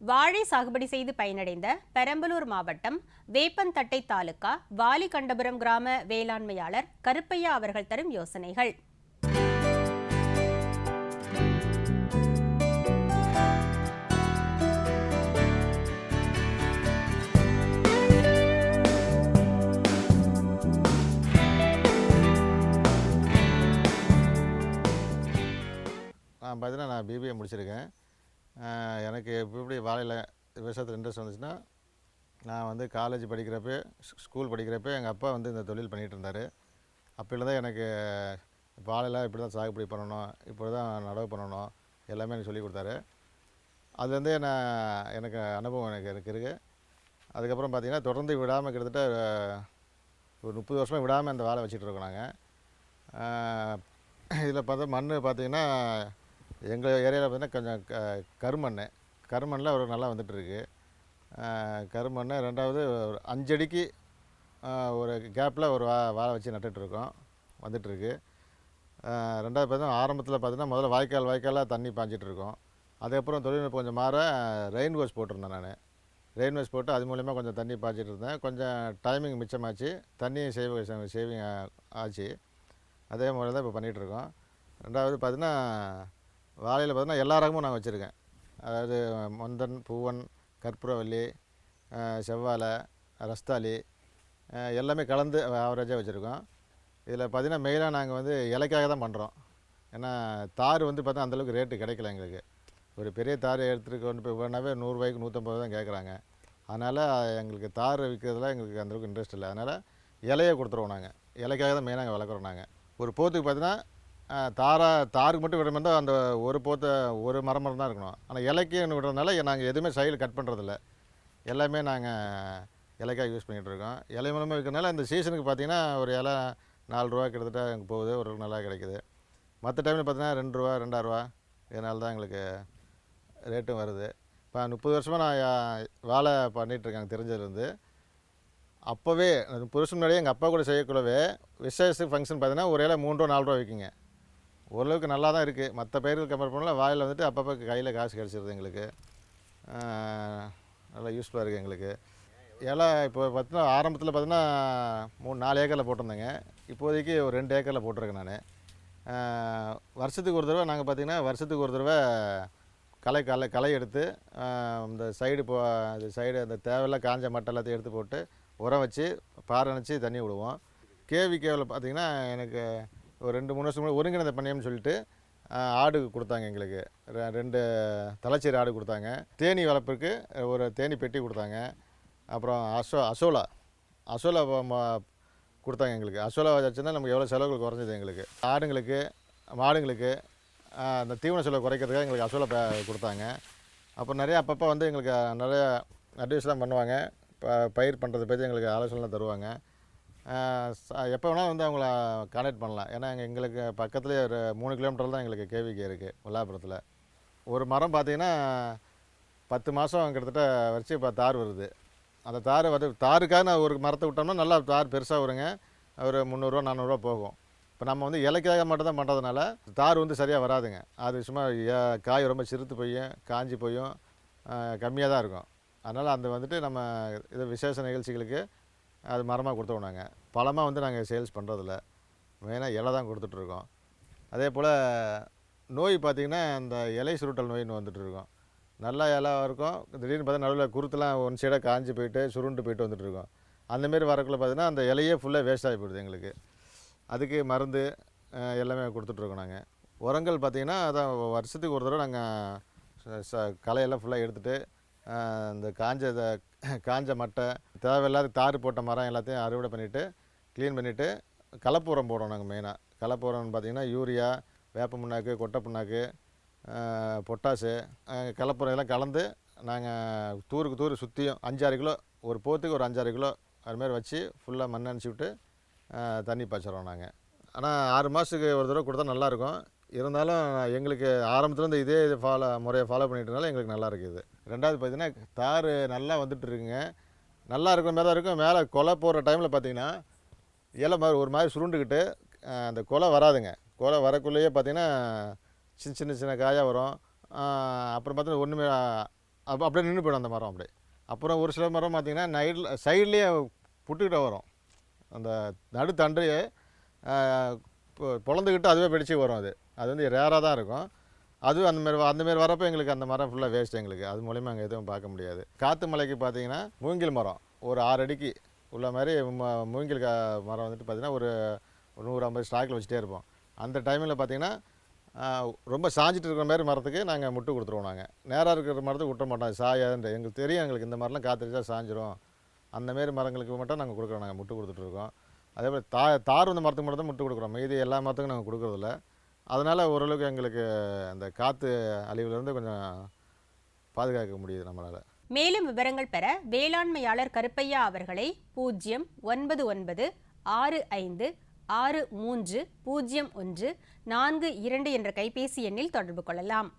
வாழை சாகுபடி செய்து பயனடைந்த பெரம்பலூர் மாவட்டம் வேப்பந்தட்டை தாலுகா வாலிகண்டபுரம் கிராம வேளாண்மையாளர் கருப்பையா அவர்கள் தரும் யோசனைகள். நான் பார்த்தீங்கன்னா நான் பிபிஏ முடிச்சிருக்கேன். எனக்கு எப்படி வாழையில் விவசாயத்தில் இன்ட்ரெஸ்ட் வந்துச்சுன்னா நான் வந்து காலேஜ் படிக்கிறப்ப ஸ்கூல் படிக்கிறப்ப எங்கள் அப்பா வந்து இந்த தொழில் பண்ணிகிட்டு இருந்தார். அப்போல தான் எனக்கு வாழையில் இப்படி தான் சாகுபடி பண்ணணும் இப்படி தான் நடவு பண்ணணும் எல்லாமே எனக்கு சொல்லி கொடுத்தாரு. அதுலேருந்தே நான் எனக்கு அனுபவம் எனக்கு எனக்கு இருக்குது அதுக்கப்புறம் பார்த்திங்கன்னா தொடர்ந்து விடாமல் கிட்டத்தட்ட ஒரு முப்பது வருஷமாக விடாமல் இந்த வாழை வச்சிட்டு இருக்கோம் நாங்கள் இதில் பார்த்தா மண் பார்த்தீங்கன்னா எங்கள் ஏரியாவில் பார்த்தீங்கன்னா கொஞ்சம் க கருமண் கருமண்ணில் ஒரு நல்லா வந்துட்டுருக்கு. கருமண் ரெண்டாவது ஒரு அஞ்சடிக்கு ஒரு கேப்பில் ஒரு வா வாழை வச்சு நட்டுட்ருக்கோம் வந்துட்டுருக்கு. ரெண்டாவது பார்த்தீங்கன்னா ஆரம்பத்தில் பார்த்தீங்கன்னா முதல்ல வாய்க்கால் வாய்க்காலாக தண்ணி பாய்ச்சிட்டுருக்கோம் அதுக்கப்புறம் தொழில்நுட்பம் கொஞ்சம் மாற ரெயின் வாஷ் போட்டிருந்தேன் நான். ரெயின் வாஷ் போட்டு அது மூலிமா கொஞ்சம் தண்ணி பாய்ச்சிட்டு இருந்தேன். கொஞ்சம் டைமிங் மிச்சமாச்சு. தண்ணியும் சேவ் சேவிங் ஆச்சு. அதே மாதிரி தான் இப்போ பண்ணிகிட்ருக்கோம் ரெண்டாவது பார்த்தீங்கன்னா வாழையில் பார்த்தீங்கன்னா எல்லா ரகமும் நான் வச்சுருக்கேன். அதாவது மொந்தன் பூவன் கற்பூரவல்லி செவ்வாழை ரஸ்தாளி எல்லாமே கலந்து ஆவரேஜாக வச்சுருக்கோம். இதில் பார்த்தீங்கன்னா மெயினாக நாங்கள் வந்து இலைக்காக தான் பண்ணுறோம் ஏன்னா தார் வந்து பார்த்தா அந்தளவுக்கு ரேட்டு கிடைக்கல எங்களுக்கு. ஒரு பெரிய தார் எடுத்துகிட்டு கொண்டு போய் போனாவே நூறுரூவாய்க்கு நூற்றம்பது தான் கேட்குறாங்க அதனால் எங்களுக்கு தார் விற்கிறதுல எங்களுக்கு அந்தளவுக்கு இன்ட்ரெஸ்ட் இல்லை. அதனால் இலையை கொடுத்துருவோம் நாங்கள் இலைக்காக தான் மெயினாக வளர்க்குறோம் நாங்கள் ஒரு போத்துக்கு பார்த்தீங்கன்னா தாரா தாருக்கு மட்டும் விட இருந்தால் அந்த ஒரு போத்த ஒரு மரம் மரம் தான் இருக்கணும். ஆனால் இலைக்குன்னு விடுறதுனால நாங்கள் எதுவுமே சைடில் கட் பண்ணுறதில்ல எல்லாமே நாங்கள் இலைக்காக யூஸ் பண்ணிகிட்டு இருக்கோம். இலை மூலமாக விற்கிறதுனால இந்த சீசனுக்கு பார்த்தீங்கன்னா ஒரு இலை நாலு ரூபா கிட்டத்தட்ட அங்கே போகுது. ஒரு நல்லா கிடைக்குது. மற்ற டைமில் பார்த்தீங்கன்னா ரெண்டு ரூபா ரெண்டாயிரரூவா இதனால தான் எங்களுக்கு ரேட்டும் வருது. இப்போ முப்பது வருஷமாக நான் வேலை பண்ணிகிட்ருக்கேன் தெரிஞ்சதுலேருந்து. அப்போவே முப்பது வருஷம் முன்னாடியே எங்கள் அப்பா கூட செய்யக்குள்ளவே விசேஷ ஃபங்க்ஷன் பார்த்தீங்கன்னா ஒரு இலை மூணு ரூபா நாலு ரூபா விற்கிங்க ஓரளவுக்கு நல்லா தான் இருக்குது மற்ற பயிர்கள் கம்பேர் பண்ணல வாயில் வந்துட்டு அப்பப்போ கையில் காசு கிடச்சிருது எங்களுக்கு. நல்லா யூஸ்ஃபுல்லாக இருக்குது எங்களுக்கு. இலை இப்போ பார்த்தீங்கன்னா ஆரம்பத்தில் பார்த்தீங்கன்னா மூணு நாலு ஏக்கரில் போட்டிருந்தேங்க. இப்போதைக்கு ஒரு ரெண்டு ஏக்கரில் போட்டிருக்கேன் நான். வருஷத்துக்கு ஒரு தடவை நாங்கள் பார்த்தீங்கன்னா வருஷத்துக்கு ஒரு தடவை களை களை களை எடுத்து இந்த சைடு போ இந்த சைடு அந்த தேவையில்ல காஞ்ச மட்டை எல்லாத்தையும் எடுத்து போட்டு உரம் வச்சு பாறை நினச்சி தண்ணி விடுவோம். கேவி கேவில் பார்த்தீங்கன்னா எனக்கு ஒரு ரெண்டு மூணு வருஷம் முன்னாடி ஒருங்கிணைந்த பண்ணையம்னு சொல்லிட்டு ஆடு கொடுத்தாங்க எங்களுக்கு. ரெ- ரெண்டு தலைச்சேரி ஆடு கொடுத்தாங்க. தேனி வளர்ப்புக்கு ஒரு தேனி பெட்டி கொடுத்தாங்க. அப்புறம் அசோ அசோலா அசோலா ம- கொடுத்தாங்க எங்களுக்கு. அசோலா வச்சுருந்தா நமக்கு எவ்வளோ செலவுகள் குறைஞ்சது எங்களுக்கு. ஆடுங்களுக்கு மாடுங்களுக்கு அந்த தீவன செலவு குறைக்கிறதுக்காக எங்களுக்கு அசோலா கொடுத்தாங்க. அப்புறம் நிறைய அப்பப்போ வந்து எங்களுக்கு நிறைய அட்வைஸ்லாம் பண்ணுவாங்க. ப பயிர் பண்ணுறதை பற்றி எங்களுக்கு ஆலோசனைலாம் தருவாங்க. எப்போ வேணால் வந்து அவங்கள கான்டாக்ட் பண்ணலாம். ஏன்னா எங்கள் எங்களுக்கு பக்கத்துலேயே ஒரு மூணு கிலோமீட்டர் தான் எங்களுக்கு கேவிகே இருக்குது வில்லாபுரத்தில் ஒரு மரம் பார்த்தீங்கன்னா பத்து மாதம் கிட்டத்தட்ட வச்சு இப்போ தார் வருது. அந்த தார் வந்து தாருக்காக நான் ஒரு மரத்தை விட்டோம்னா நல்லா தார் பெருசாக வருங்க. ஒரு முந்நூறுரூவா நானூறுரூவா போகும். இப்போ நம்ம வந்து இலைக்காக மட்டும் தான் பண்ணுறதுனால தார் வந்து சரியாக வராதுங்க. அது சும்மா ஏ- காய் ரொம்ப சிறுத்து போயும் காஞ்சி போயும் கம்மியாக தான் இருக்கும். அதனால் அந்த வந்துட்டு நம்ம இது விசேஷ நிகழ்ச்சிகளுக்கு அது மரமாக கொடுத்தோம் நாங்கள் பழமாக வந்து நாங்கள் சேல்ஸ் பண்ணுறதில்ல மெயினாக இலை தான் கொடுத்துட்ருக்கோம். அதே போல் நோய் பார்த்திங்கன்னா இந்த இலை சுருட்டல் நோயின்னு வந்துட்டுருக்கோம் நல்லா இலை இருக்கும். திடீர்னு பார்த்தா நடுவில் குருத்துலாம் ஒன் சைடாக காஞ்சி போயிட்டு சுருண்டு போயிட்டு வந்துட்டுருக்கோம் அந்தமாரி வரக்குள்ள பார்த்தீங்கன்னா அந்த இலையே ஃபுல்லாக வேஸ்ட் ஆகி போயிடுது எங்களுக்கு. அதுக்கு மருந்து எல்லாமே கொடுத்துட்ருக்கோம் நாங்கள் உரங்கள் பார்த்திங்கன்னா அதான் வருஷத்துக்கு ஒரு தடவை நாங்கள் ச களையெல்லாம் ஃபுல்லாக எடுத்துகிட்டு இந்த காஞ்ச காஞ்ச மட்டை தேவையில்லாத தார் போட்ட மரம் எல்லாத்தையும் அறுவடை பண்ணிவிட்டு க்ளீன் பண்ணிவிட்டு கலப்புரம் போடுறோம் நாங்கள் மெயினாக கலப்புரம்னு பார்த்திங்கன்னா யூரியா வேப்ப புண்ணாக்கு கொட்டை புண்ணாக்கு பொட்டாசு கலப்புரம் எல்லாம் கலந்து நாங்கள் தூருக்கு தூர் சுற்றியும் அஞ்சாறு கிலோ ஒரு போத்துக்கு ஒரு அஞ்சாறு கிலோ அது மாதிரி வச்சு ஃபுல்லாக மண் அணைச்சி விட்டு தண்ணி பாய்ச்சிடுறோம் நாங்கள் ஆனால் ஆறு மாதத்துக்கு ஒரு தடவை கொடுத்தா நல்லாயிருக்கும் இருந்தாலும் எங்களுக்கு ஆரம்பத்துலேருந்து இதே இது ஃபாலோ முறையை ஃபாலோ பண்ணிட்டனால எங்களுக்கு நல்லா இருக்குது. ரெண்டாவது பார்த்தீங்கன்னா தார் நல்லா வந்துட்டுருக்குங்க. நல்லா இருக்கிற மாதிரி தான் இருக்கும். மேலே கொலை போடுற டைமில் பார்த்தீங்கன்னா இலை மாதிரி ஒரு மாதிரி சுருண்டுக்கிட்டு அந்த கொலை வராதுங்க. கொலை வரக்குள்ளேயே பார்த்தீங்கன்னா சின்ன சின்ன சின்ன காயாக வரும். அப்புறம் பார்த்தீங்கன்னா ஒன்றுமே அப்போ அப்படியே நின்று போயிடும் அந்த மரம் அப்படியே. அப்புறம் ஒரு சில மரம் பார்த்திங்கன்னா நைட்டில் சைட்லேயே புட்டுக்கிட்ட வரும். அந்த நடு தண்டையே பொ- அதுவே வெடிச்சு வரும் அது. அது வந்து ரேராக தான் இருக்கும். அதுவும் அந்தமாரி அந்தமாரி அந்த வரப்போ எங்களுக்கு அந்த மரம் ஃபுல்லாக வேஸ்ட் எங்களுக்கு. அது மூலிமா அங்கே எதுவும் பார்க்க முடியாது. காற்று மலைக்கு பார்த்தீங்கன்னா மூங்கில் மரம். ஒரு ஆறு அடிக்கு உள்ள மாதிரி ம- மூங்கில் கா மரம் வந்துட்டு பார்த்தீங்கன்னா ஒரு நூறு ஐம்பது ஸ்டாக்கில் வச்சுட்டே இருப்போம். அந்த டைமில் பார்த்தீங்கன்னா ரொம்ப சாஞ்சிட்டு இருக்கிற மாதிரி மரத்துக்கு நாங்கள் முட்டு கொடுத்துருவோம் நாங்கள் நேராக இருக்கிற மரத்துக்கு விட்ட மாட்டோம். சாயாதுன்ற எங்களுக்கு தெரியும் எங்களுக்கு இந்த மரம்லாம் காத்திரிச்சா சாஞ்சிரும். அந்த மாரி மரங்களுக்கு மட்டும் நாங்கள் கொடுக்குறோம். நாங்கள் முட்டு கொடுத்துட்ருக்கோம் அதே போல் தா தார் வந்த மரத்துக்கு மட்டும் தான் முட்டு கொடுக்குறோம். மீதி எல்லா மரத்துக்கும் நாங்கள் கொடுக்குறதில்ல. அதனால் ஓரளவுக்கு எங்களுக்கு அந்த காற்று அழிவுலேருந்து கொஞ்சம் பாதுகாக்க முடியுது நம்மளால். மேலும் விவரங்கள் பெற வேளாண்மையாளர் கருப்பையா அவர்களை பூஜ்ஜியம் ஒன்பது ஒன்பது ஆறு ஐந்து ஆறு மூன்று பூஜ்ஜியம் ஒன்று நான்கு இரண்டு என்ற கைபேசி எண்ணில் தொடர்பு கொள்ளலாம்.